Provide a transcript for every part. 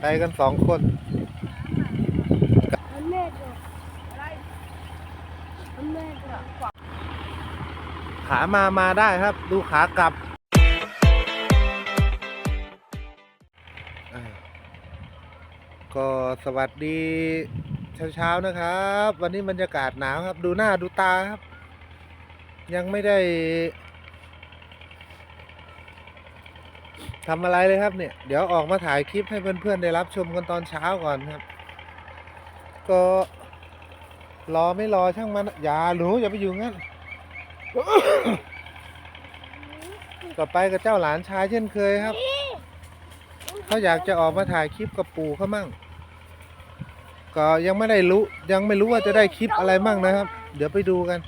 ไปกันสองคนขามามาได้ครับ ดูขากลับ ก็สวัสดีเช้าๆนะครับ วันนี้บรรยากาศหนาวครับ ดูหน้าดูตาครับ ยังไม่ได้ ทำอะไรเลยครับเนี่ย เดี๋ยวออกมาถ่ายคลิปให้เพื่อนๆได้รับชมกันตอนเช้าก่อนครับ ก็รอไม่รอช่างมันอย่าหนูอย่าไปอยู่งั้นต่อไปกับเจ้าหลานชายเช่นเคยครับ เขาอยากจะออกมาถ่ายคลิปกับปู่เขามั่ง ก็ยังไม่ได้รู้ยังไม่รู้ว่าจะได้คลิปอะไรมั่งนะครับ เดี๋ยวไปดูกัน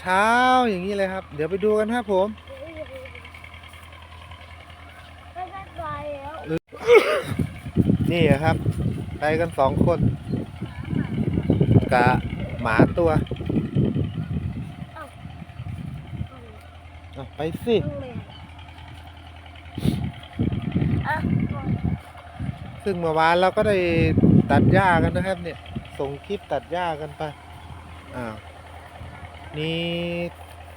เช้าๆอย่างนี้เลยครับ เดี๋ยวไปดูกันครับผมไม่ได้ไปแล้ว นี่ครับ ไปกันสองคนกับหมาตัวเอาไปสิอะซึ่งเมื่อวานเราก็ได้ตัดหญ้ากันนะครับ เนี่ย ส่งคลิปตัดหญ้ากันไปอ้าวนี่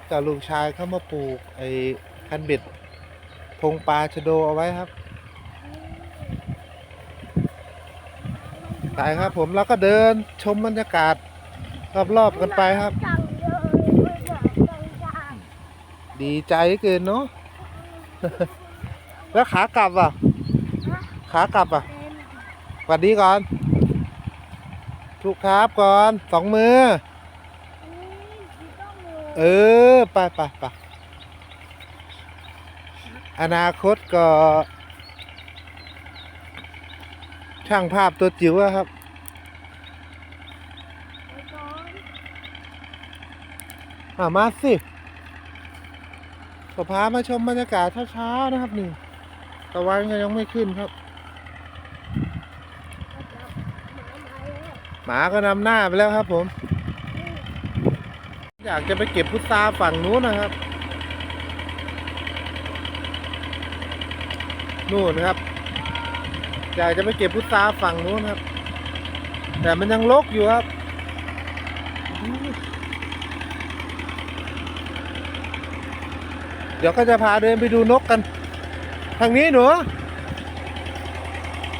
เจ้าลูกชายเข้ามาปลูกไอ้คันเบ็ดพงปลาชะโดเอาไว้ครับ ไปครับผมแล้วก็เดินชมบรรยากาศรอบๆกันไปครับ ดีใจเกินเนาะแล้วขากลับอะ ขากลับอะสวัสดีก่อนถูกครับก่อนสองมือ เออ ไปไปไปอนาคตก็ ช่างภาพตัวจิ๋วอะครับ อ่ามาสิก็พามาชมบรรยากาศเช้าๆนะครับนี่ตะวันก็ยังไม่ขึ้นครับ หมาก็นำหน้าไปแล้วครับผม อยากจะไปเก็บพุทราฝั่งนู้นนะครับ นู่นครับ อยากจะไปเก็บพุทราฝั่งนู้นครับ แต่มันยังรกอยู่ครับเดี๋ยวก็จะพาเดินไปดูนกกัน ทางนี้หนู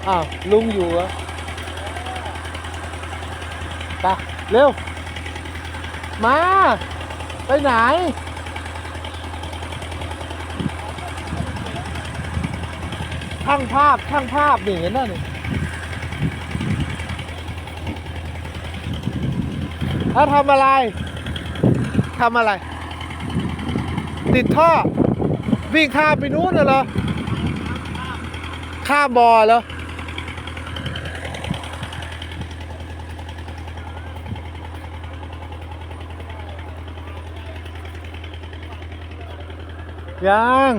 อ้าว ลุงอยู่เหรอไปเร็ว มา ไปไหน ช่างภาพช่างภาพนี่เห็นไหมนี่ถ้าทำอะไรทำอะไร ติดท่อ วิ่งข้ามไปนู้นน่ะเหรอข้ามบ่อเหรอยัง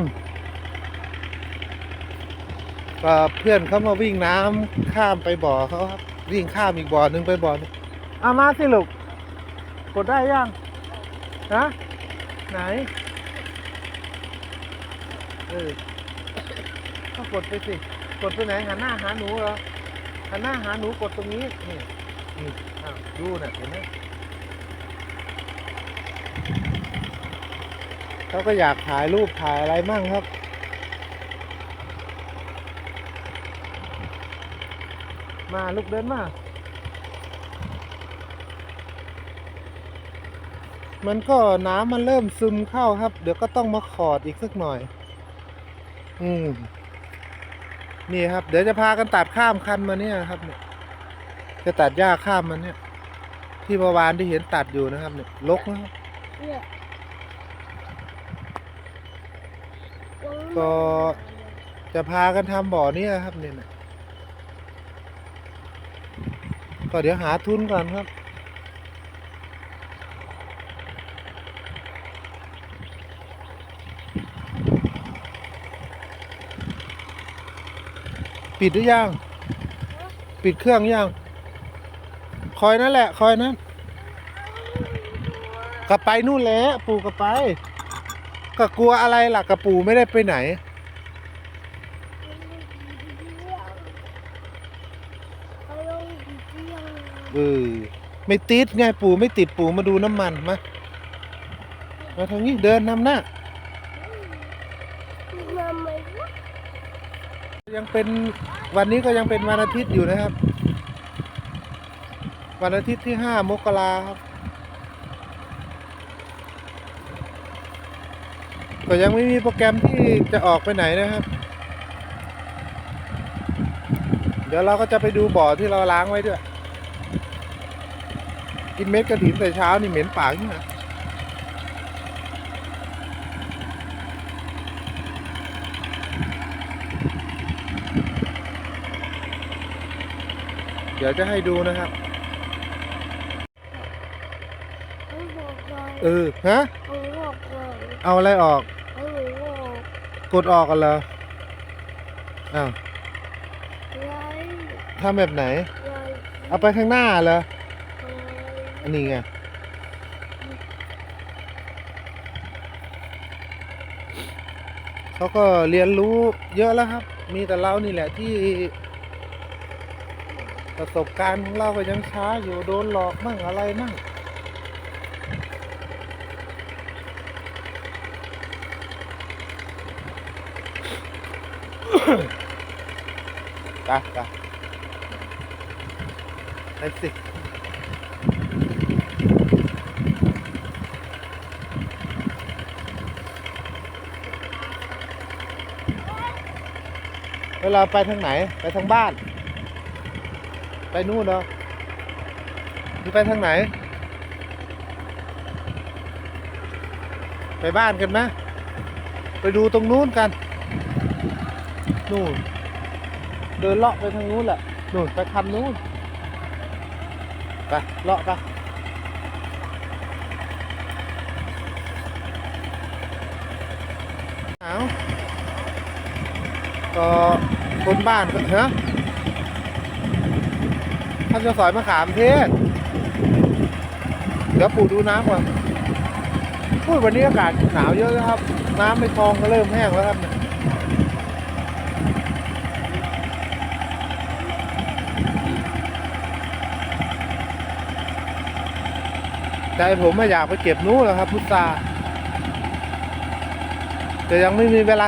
ก็เพื่อนเขามาวิ่งน้ำข้ามไปบ่อเขาครับวิ่งข้ามอีกบ่อหนึ่งไปบ่อหนึงเอามาสิลูกกดได้ยังฮะไหนเออก็กดไปสิกดไปไหนหันหน้าหาหนูเหรอหันหน้าหาหนูกดตรงนี้นี่นี่อ้าวดูน่ะเห็นไหมเขาก็อยากถ่ายรูปถ่ายอะไรมั่งครับ มาลูกเดินมา มันก็น้ำมันเริ่มซึมเข้าครับ เดี๋ยวก็ต้องมาขอดอีกสักหน่อย อืม นี่ครับ เดี๋ยวจะพากันตัดข้ามคันมาเนี่ยครับเนี่ย จะตัดหญ้าข้ามมันเนี่ย ที่เมื่อวานที่เห็นตัดอยู่นะครับ เนี่ยลกนะครับเนี่ยก็จะพากันทำบ่อเนี่ยครับเนี่ยนะ ก็เดี๋ยวหาทุนก่อนครับ ปิดหรือยัง ปิดเครื่องยัง คอยนั่นแหละ คอยนั้นกลับไปนู่นแหละ ปู่กลับไป ก็กลัวอะไรล่ะกับปู่ไม่ได้ไปไหน เที่ยง เออไม่ติดไงปู่ไม่ติดปู่มาดูน้ำมันมามาทางนี้เดินนำหน้ายังเป็นวันนี้ก็ยังเป็นวันอาทิตย์อยู่นะครับ วันอาทิตย์ที่ห้ามกราครับ ก็ยังไม่มีโปรแกรมที่จะออกไปไหนนะครับ เดี๋ยวเราก็จะไปดูบ่อที่เราล้างไว้ด้วย กินเม็ดกระถินแต่เช้านี่เหม็นปากนี่นะเดี๋ยวจะให้ดูนะครับ เอาบอกก่อนเออฮะเอาบอกก่อนเอาอะไรออกเอาบอก กดออกกันเหรอ อ้าวไว้ทำแบบไหนไว้เอาไปข้างหน้าเหรอไว้ อันนี้ไงเขาก็เรียนรู้เยอะแล้วครับ มีแต่เรานี่แหละที่ ประสบการณ์ของเราก็ยังช้าอยู่โดนหลอกมั่งอะไรมั่งตาตาไปสิ เวลาไปทางไหน ไปทางบ้าน ไปนู่นเหรอหรือไปทางไหน ไปบ้านกันไหมไปดูตรงนู้นกัน นู่น เดินเลาะไปทางนู้นแหละ นู่นไปคันนู้น ไปเลาะไปเอา ก็คนบ้านก็ฮะท่านจะสอยมะขามเทศ เดี๋ยวปู่ดูน้ำก่อนพูดวันนี้อากาศหนาวเยอะนะครับ น้ำในคลองก็เริ่มแห้งแล้วครับเนี่ยใจผมไม่อยากไปเก็บนู้นแล้วครับ พุทราแต่ยังไม่มีเวลา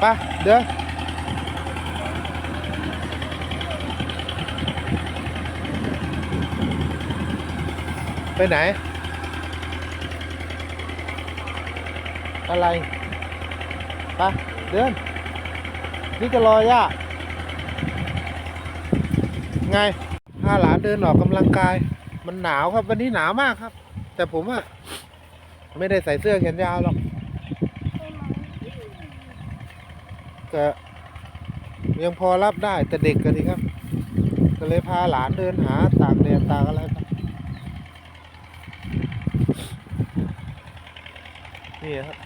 ไปเดี๋ยวไปไหน อะไรไปเดิน นี่จะรอย่าไงพาหลานเดินออกกำลังกาย มันหนาวครับ วันนี้หนาวมากครับ แต่ผมอะไม่ได้ใส่เสื้อแขนยาวหรอก ก็ยังพอรับได้แต่เด็กกันทีครับ ก็เลยพาหลานเดินหาตากแดดตากอะไรไปนี่ครับ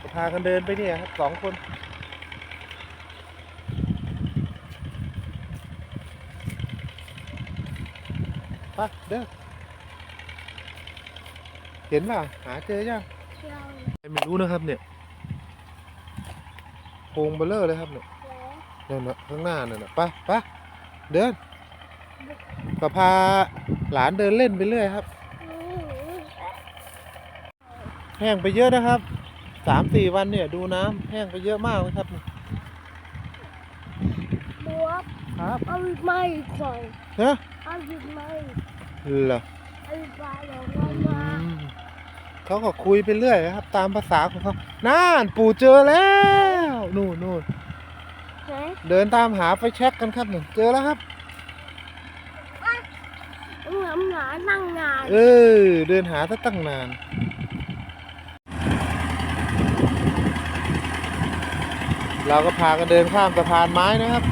ก็พากันเดินไปเนี่ยครับสองคนไปเด้อเห็นป่ะหาเจอยังเที่ยวไม่รู้นะครับเนี่ยโพรงเบลเลอร์เลยครับเนี่ยแล้วนั่นนะข้างหน้านั่นนะไปไปเดินก็พาหลานเดินเล่นไปเรื่อยครับอืมแห้งไปเยอะนะครับสามสี่วันเนี่ยดูน้ำแห้งไปเยอะมากเลยครับบวบครับเอาไม่ของเฮ้ยเอาหยุดไม่เหรอเอาปลาเดี๋ยวมามาอืมเขาก็คุยไปเรื่อยครับ ตามภาษาของเขาน่านปู่เจอแล้ว นู่นนู่นเฮ้ยเดินตามหาไฟแช็กกันครับหนึ่งเจอแล้วครับ เหงาหนานั่งนานเออ เดินหาตั้งนาน เราก็พากันเดินข้ามสะพานไม้นะครับ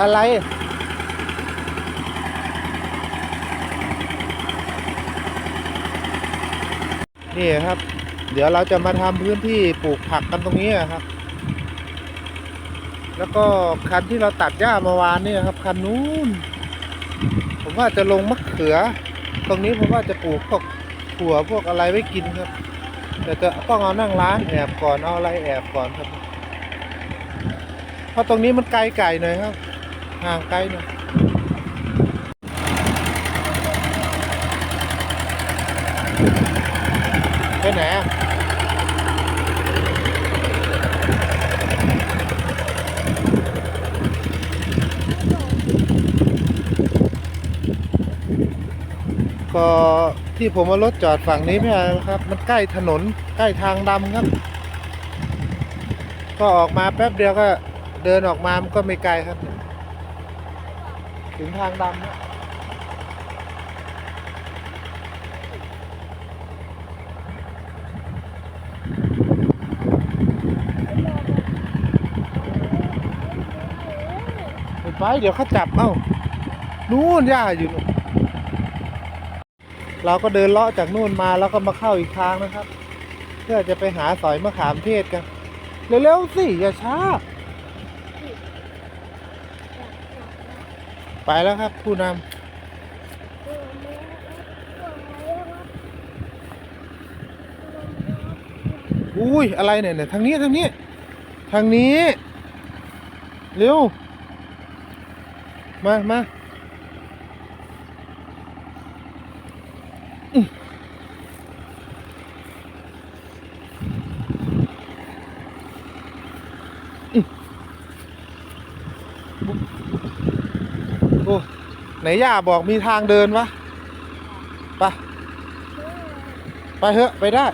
อะไร นี่ครับ เดี๋ยวเราจะมาทำพื้นที่ปลูกผักกันตรงนี้ครับ แล้วก็คันที่เราตัดหญ้าเมาวานนี่ครับ คันนู้น ผมว่าจะลงมะเขือ ตรงนี้ผมว่าจะปลูกพวกถั่วพวกอะไรไว้กินครับแต่จะต้องเอานั่งร้านแอบก่อนเอาอะไรแอบก่อนครับ เพราะตรงนี้มันไกลไก่หน่อยครับห่างไกลหน่อย ไปไหนอะก็ที่ผมเอารถจอดฝั่งนี้ไม่ใช่ครับ มันใกล้ถนนใกล้ทางดำครับ ก็ออกมาแป๊บเดียวก็เดินออกมามันก็ไม่ไกลครับ ถึงทางดำแล้ว ไปไปเดี๋ยวเขาจับเอ้านู่นย่าอยู่นู่นเราก็เดินเลาะจากนู่นมาแล้วก็มาเข้าอีกทางนะครับ เพื่อจะไปหาสอยมะขามเทศกันเร็วๆสิอย่าช้า ไปแล้วครับ ผู้นำอุ้ยอะไรเนี่ยเนี่ยทางนี้ทางนี้ ทางนี้ เร็ว มามาอื้ออื้อโอ้ไหนย่าบอกมีทางเดินวะ ไป ไปเถอะ ไปได้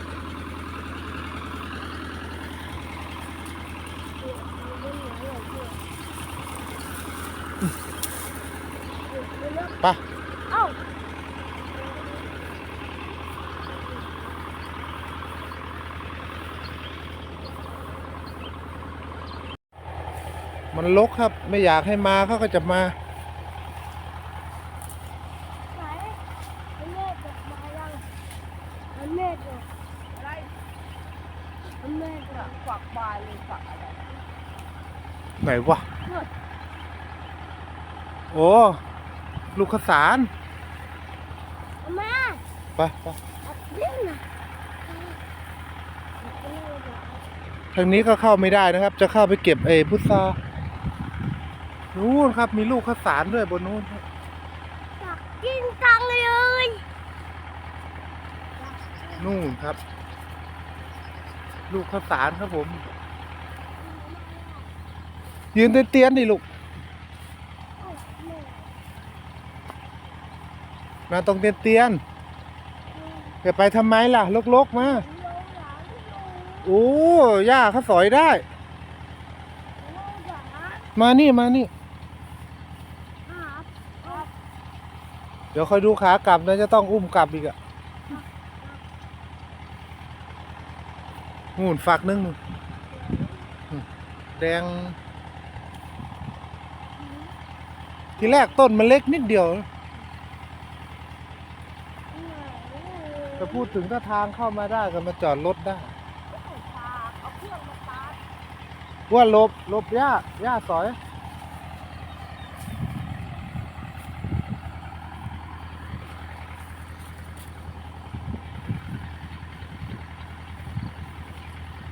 ไปเอ้ามันลกครับ ไม่อยากให้มาเขาก็จะมาไหนมันเมฆจะมายังมันเมฆจะอะไรมันเมฆจะฝักบานเลยฝักอะไรไหนวะ โอ้ ลูกขสารเอามาไปไปอัดดิ้นนะทางนี้ก็เข้าไม่ได้นะครับ จะเข้าไปเก็บเอพุทรานู่นครับ มีลูกขสารด้วยบนนู้นครับอยากกินจังเลยนู่นครับ ลูกขสารครับผม ยืนเตียนๆดิลูก มาตรงเตียนๆจะไปทำไมล่ะลกๆมาโอ้ย่าเขาสอยได้ มานี่มานี่ เดี๋ยวคอยดูขากลับนะจะต้องอุ้มกลับอีกอะงูนฝักนึงนู่นอืมแดง ทีแรกต้นมันเล็กนิดเดียวนะ แต่พูดถึงถ้าทางเข้ามาได้ก็มาจอดรถได้เอาเครื่องมาตาร์ทว่าหลบหลบย่าย่าสอย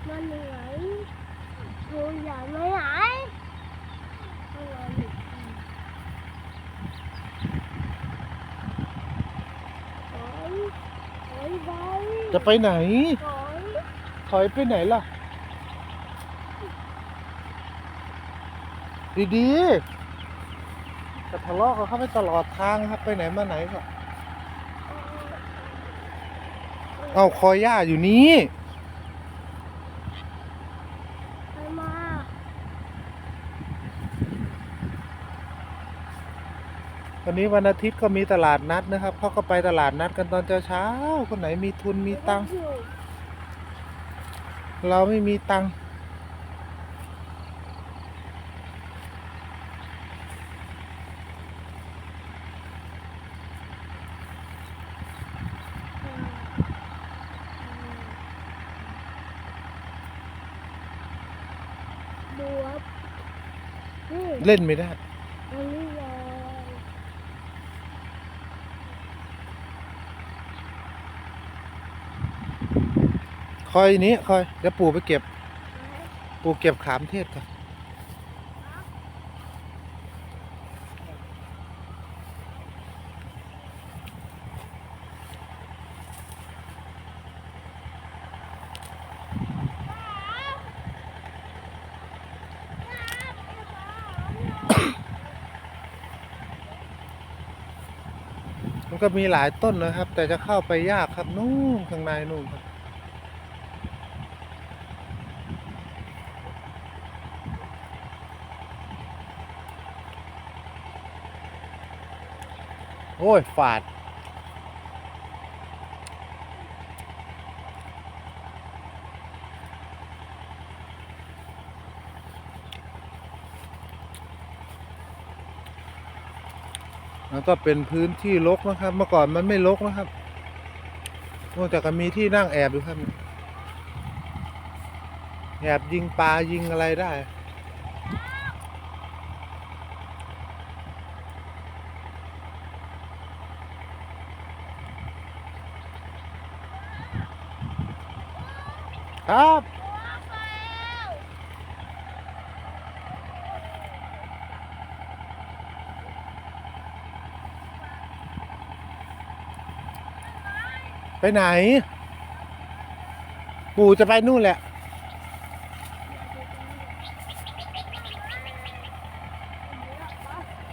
มันเหนื่อยดูอยากไม่หายถอยถอยไป จะ ไปไหน ถอยไปไหนล่ะ ดีๆจะทะเลาะกับเขาไปตลอดทางครับไปไหนมาไหนก็เอาคอย่าอยู่นี้ ไปมา วั นี้วันอาทิตย์ก็มีตลาดนัดนะครับเขาก็ไปตลาดนัดกันตอนเช้าๆคนไหนมีทุนมีตังค์เราไม่มีตังค์เล่นไม่ได้ อันนี้เลย คอยนี้คอยเดี๋ยวปู่ไปเก็บ ปู่เก็บขามเทศก่อนมันก็มีหลายต้นนะครับ แต่จะเข้าไปยากครับนู่นข้างในนู่นครับ อ้ย ฝาด แล้วก็เป็นพื้นที่รกนะครับ เมื่อก่อนมันไม่รกนะครับนอกจากมีที่นั่งแอบอยู่ครับ แอบยิงปลายิงอะไรได้ ครับ ไปไหน ปู่จะไปนู่นแหละ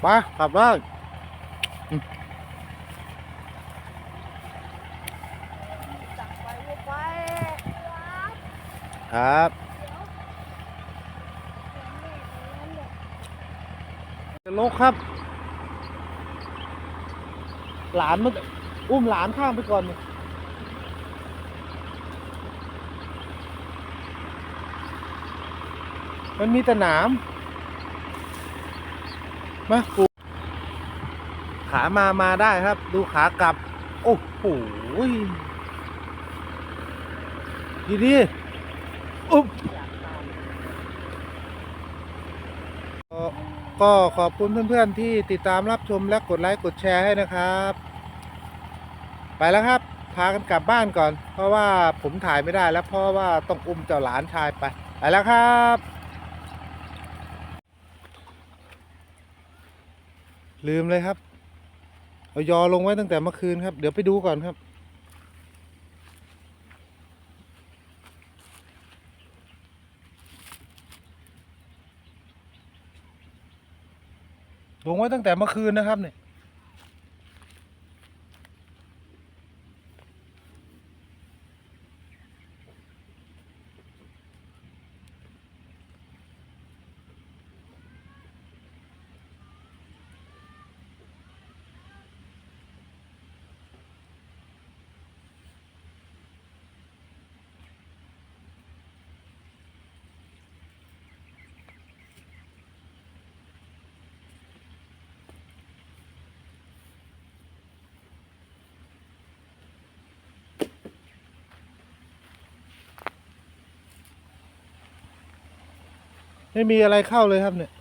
ไปกลับบ้านจับไปลูกไว้ครับ จะลกครับ หลานมันอุ้มหลานข้ามไปก่อนเนี่ย มันมีแต่หนามมาปูขามามาได้ครับ ดูขากลับ โอ้โหดีดีอุ๊บก็ก็ขอบคุณเพื่อนๆที่ติดตามรับชมและกดไลค์กดแชร์ให้นะครับ ไปแล้วครับ พากันกลับบ้านก่อน เพราะว่าผมถ่ายไม่ได้แล้วเพราะว่าต้องอุ้มเจ้าหลานชายไป ไปแล้วครับ ลืมเลยครับ เอายอลงไว้ตั้งแต่เมื่อคืนครับ เดี๋ยวไปดูก่อนครับ ลงไว้ตั้งแต่เมื่อคืนนะครับเนี่ย ไม่มีอะไรเข้าเลยครับเนี่ย